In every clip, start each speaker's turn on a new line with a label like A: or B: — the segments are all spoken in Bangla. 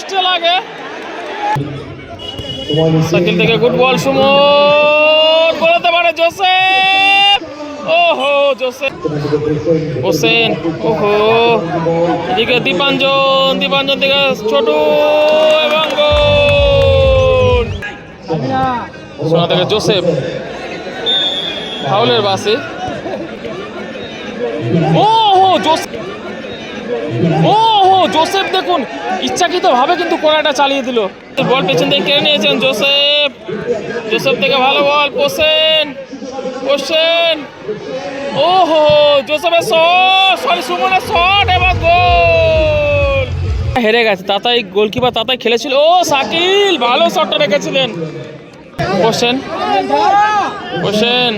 A: পোস্টে লাগে। সাইকেল থেকে গুড বল সুমন বলতে পারে জোসেফ। ওহো জোসেফ। হোসেন ওহো। এদিকে দীপাঞ্জন দীপাঞ্জন থেকে ছোটু এবং গোল। সোনা থেকে জোসেফ। ফাউলের বাসে। ওহো জোসেফ। ওহো, জোসেফ দেখুন ইচ্ছাকৃত ভাবে কিন্তু কোনাটা চালিয়ে দিল। বল পেছন থেকে কেড়ে নিয়েছেন জোসেফ। জোসেফ থেকে ভালো বল পোসেন ও হো জোসেফের শট, সরি, সুমনের শট এবং গোল। হেরে গেছে, তাতাই গোলকিপার তাতাই খেলেছিল। ও সাকিল ভালো শটটা রেখেছিলেন। পোসেন পোসেন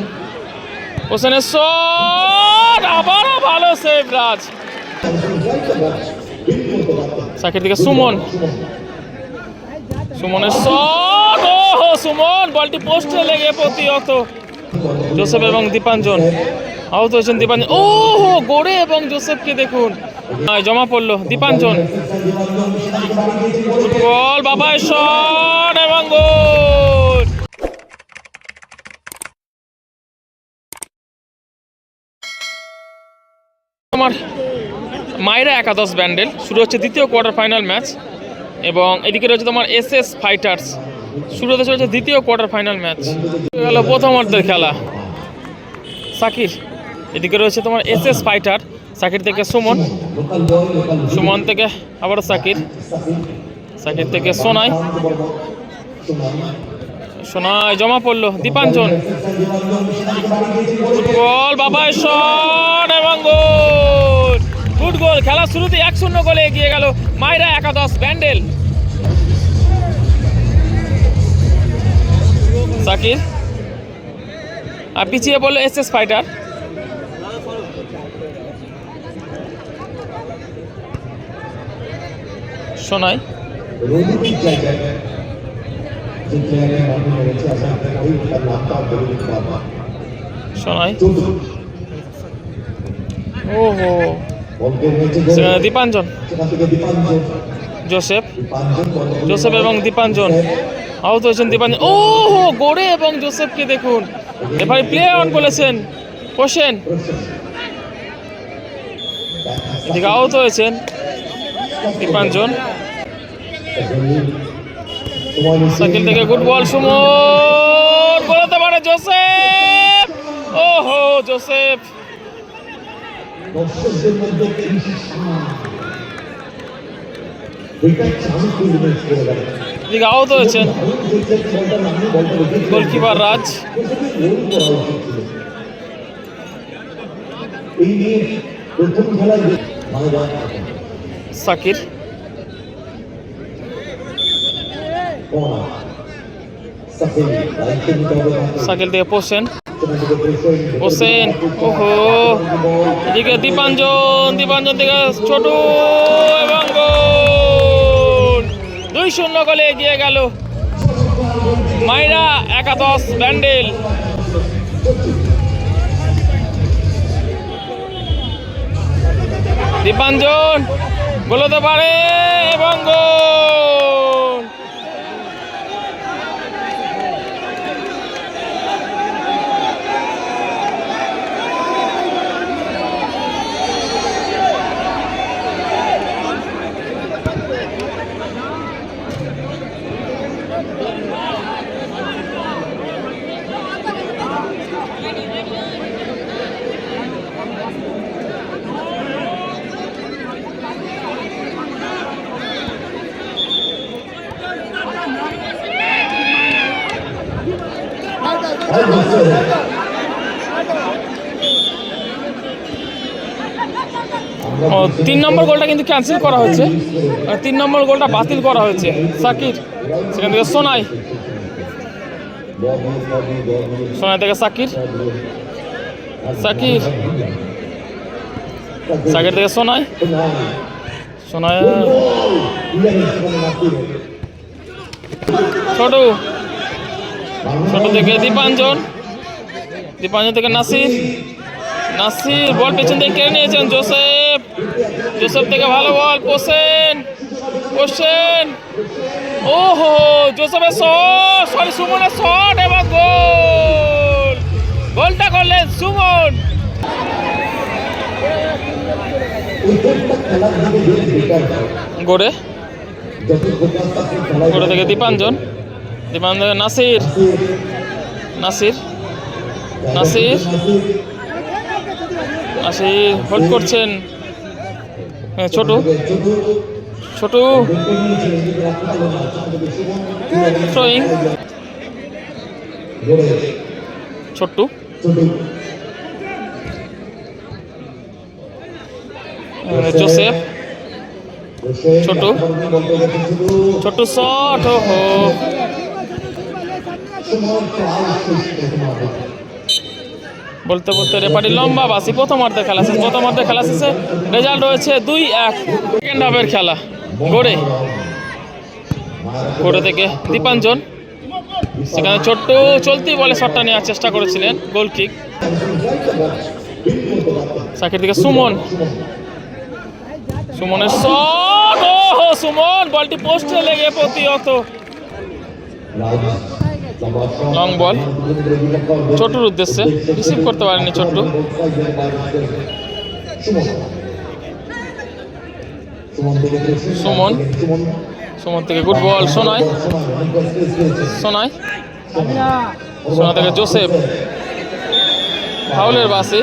A: পোসেনের শট, আবারও ভালো সেভ রাজ। সাকির দিকে সুমন। সুমনের শট! ওহো, সুমন! বলটি পোস্টে লেগে প্রতিহত। জোসেফ এবং দীপাঞ্জন। আহত হয়েছেন দীপাঞ্জন। ও হো গোড়ে এবং জোসেফকে দেখুন। জমা পড়ল। দীপাঞ্জন। বল বাবায় শট এবং গোল! তোমার মাইরা একাদশ ব্যান্ডেল। শুরু হচ্ছে দ্বিতীয় কোয়ার্টার ফাইনাল ম্যাচ এবং এদিকে রয়েছে তোমার এস এস ফাইটার্স। শুরু হতে চলেছে দ্বিতীয় কোয়ার্টার ফাইনাল ম্যাচ। গেল প্রথমার্ধের খেলা। সাকির, এদিকে রয়েছে তোমার এস এস ফাইটার, সাকির থেকে সুমন। সুমন থেকে আবার সাকির। সাকির থেকে সোনাই। সোনাই জমা পড়ল দীপাঞ্জন। ফুটবল বাবায় শট এবং গোল! গুড গোল খেলা শুরুতে এক শূন্য গোলে এগিয়ে গেল মাইরা একাদশ ব্যান্ডেল। সাকির আর পিছিয়ে বলল এস এস ফাইটার শোনাই শোনাই ওহো। দীপাঞ্জন।
B: সেখান থেকে দীপাঞ্জন।
A: জোসেফ। জোসেফ এবং দীপাঞ্জন। আহত হয়েছেন দীপাঞ্জন। ও হো গোড়ে এবং জোসেফকে দেখুন। এবারে প্লে অন বলেছেন হোসেন এদিকে আহত হয়েছেন দীপাঞ্জন। সাইকেল থেকে গুড বল সুমন। বলতে পারে জোসেফ। ও হো জোসেফ।
B: দর্শকদের মধ্যে
A: এদিকে আহত হয়েছেন গোলকিপার রাজ। সাকির।
B: কোনা সাকিব দায়িত্ব হোসেন,
A: ওহো, এদিকে দীপাঞ্জন দীপাঞ্জন থেকে ছোট এবং দুই শূন্য গোলে এগিয়ে গেল মাইরা একাদশ ব্যান্ডেল। দীপাঞ্জন বলতে পারে এবং গোল ও তিন নম্বর গোলটা কিন্তু ক্যান্সেল করা হয়েছে। তিন নম্বর গোলটা বাতিল করা হয়েছে। সাকির, সেখান থেকে সোনাই। সোনাই থেকে সাকির। সাকির। সাকির থেকে সোনাই। সোনাই ছোট। ছোট থেকে দীপাঞ্জন। দীপাঞ্জন থেকে নাসির। নাসির, বল পেছন থেকে কেড়ে নিয়েছেন, জোসেফ। জোসেফ থেকে ভালো বল পোসেন কোশ্চেন ও হো জোসেফের শট, সরি, সুমনের শট এবং গোল। গোলটা করলেন সুমন। গোড়ে। গোড়ে থেকে দীপাঞ্জন। দীপাঞ্জন নাসির। নাসির। নাসির। নাসির, হোল্ড করছেন। হ্যাঁ, ছোটু। ছোটু। থ্রোয়িং ছোট্টু। জোসেফ। ছোটু। ছোট্টু শট হো বলতে বলতে রেপারি লম্বা বাসি প্রথমার্ধের খেলা শেষ প্রথমার্ধের খেলা শেষে রেজাল্ট রয়েছে দুই এক। সেকেন্ড হাফের খেলা, গড়ে। গড়ে থেকে দীপাঞ্জন। সেখানে ছোট্ট চলতি বলে শটটা নেওয়ার চেষ্টা করেছিলেন গোল কিক সাকির দিকে সুমন। সুমনের শট ও সুমন, বলটি পোস্টে লেগে প্রতিহত। লং বল ছোটুর উদ্দেশ্যে। রিসিভ করতে পারেনি ছোট্টু। সুমন। সুমন থেকে গুড বল সোনাই। সোনাই। সোনা থেকে জোসেফ। ফাউলের বাসে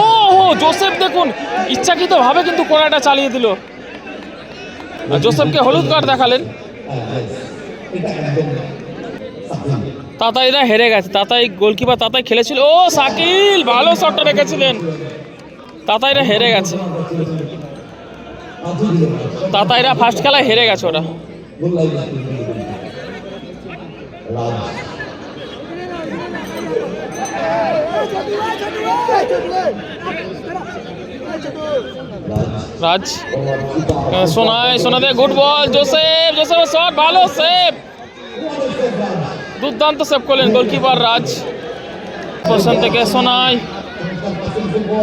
A: ও হো জোসেফ দেখুন ইচ্ছাকৃত ভাবে কিন্তু কোনাটা চালিয়ে দিল। জোসেফকে হলুদ কার্ড দেখালেন। তাতাইরা হেরে গেছে, তাতাই গোলকিপার তাতাই খেলেছিল। ও সাকিল ভালো শটটা রেখেছিলেন। তাতাইরা হেরে গেছে। তাতাইরা ফার্স্ট খেলায় হেরে গেছে ওরা। আহ, সোনাই সোনাতে গুড বল জোসেফ জোসেফের শট ভালো সেভ দুর্দান্ত সেভ করলেন গোলকিপার রাজ। পোষণ থেকে সোনাই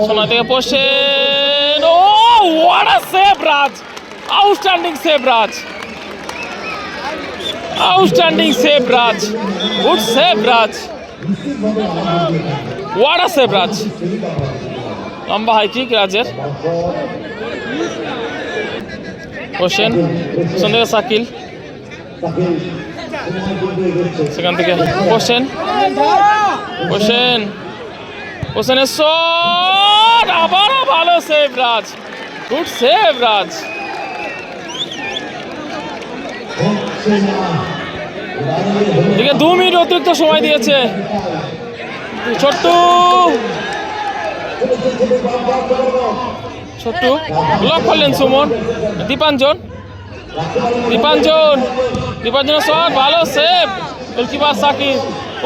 A: সোনাই থেকে পোষেন ও what a save Raj. Outstanding save Raj. Outstanding save Raj. Good save Raj. What a save Raj. লম্বা হাই কিক রাজের হোসেন সাকিল সেখান থেকে হোসেন হোসেন হোসেনের শট আবারও ভালো save Raj good save Raj দু মিনিট অতিরিক্ত সময় দিয়েছে। ছোট্ট ছোট্ট। ব্লক করলেন সুমন। দীপাঞ্জন। দীপাঞ্জন। দীপাঞ্জনের শট ভালো সেভ গোলকিপার সাকিব।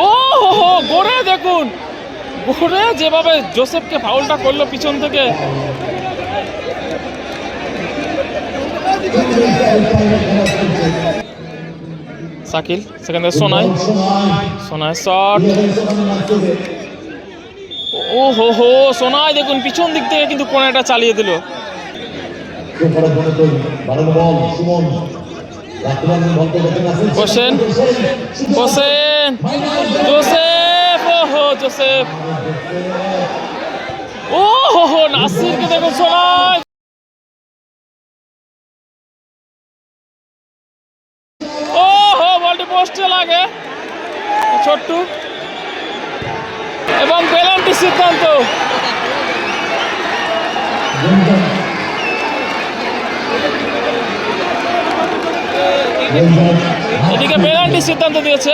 A: ও, হো হো, গোড়ে দেখুন। গোড়ে যেভাবে জোসেফকে ফাউলটা করল পিছন থেকে। সাকিল, সেখান থেকে সোনাই। সোনাই শট। ও হো হো সোনাই দেখুন, পিছন দিক থেকে কিন্তু কোনাটা চালিয়ে দিল। হোসেন হো ও হো হো ও হো লাগে। ছোট্টু। এবং পেনাল্টি সিদ্ধান্ত। এদিকে পেনাল্টি সিদ্ধান্ত দিয়েছে।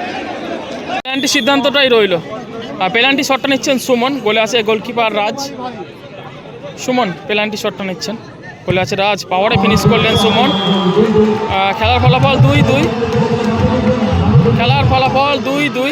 A: পেনাল্টি সিদ্ধান্তটাই রইল। আর পেনাল্টি শটটা নিচ্ছেন সুমন, গোলে আছে গোলকিপার রাজ। সুমন, পেনাল্টি শটটা নিচ্ছেন। গোলে আছে রাজ পাওয়ারে ফিনিশ করলেন সুমন। খেলার ফলাফল দুই দুই। খেলার ফলাফল দুই দুই।